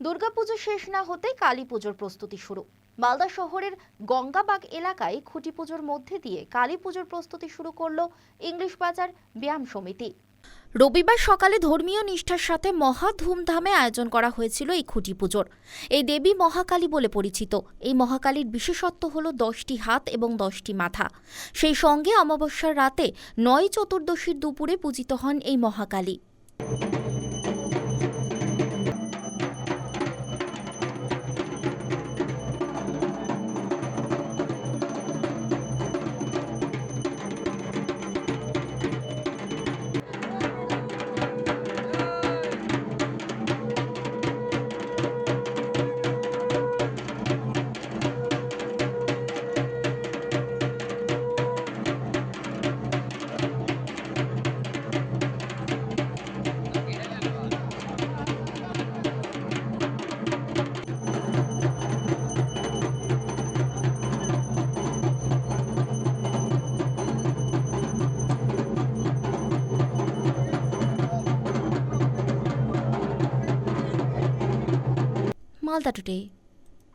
দুর্গাপুজো শেষ না হতে কালী পুজোর প্রস্তুতি শুরু। মালদা শহরের গঙ্গাবাগ এলাকায় খুঁটি পুজোর মধ্যে দিয়ে কালী পুজোর প্রস্তুতি শুরু করল ইংলিশ বাজার ব্যায়াম সমিতি। রবিবার সকালে ধর্মীয় নিষ্ঠার সাথে মহা ধুমধামে আয়োজন করা হয়েছিল এই খুঁটি পুজোর এই দেবী মহাকালী বলে পরিচিত। এই মহাকালীর বিশেষত্ব হল দশটি হাত এবং দশটি মাথা। সেই সঙ্গে অমাবস্যার রাতে নয় চতুর্দশীর দুপুরে পূজিত হন এই মহাকালী। মালদা টুডে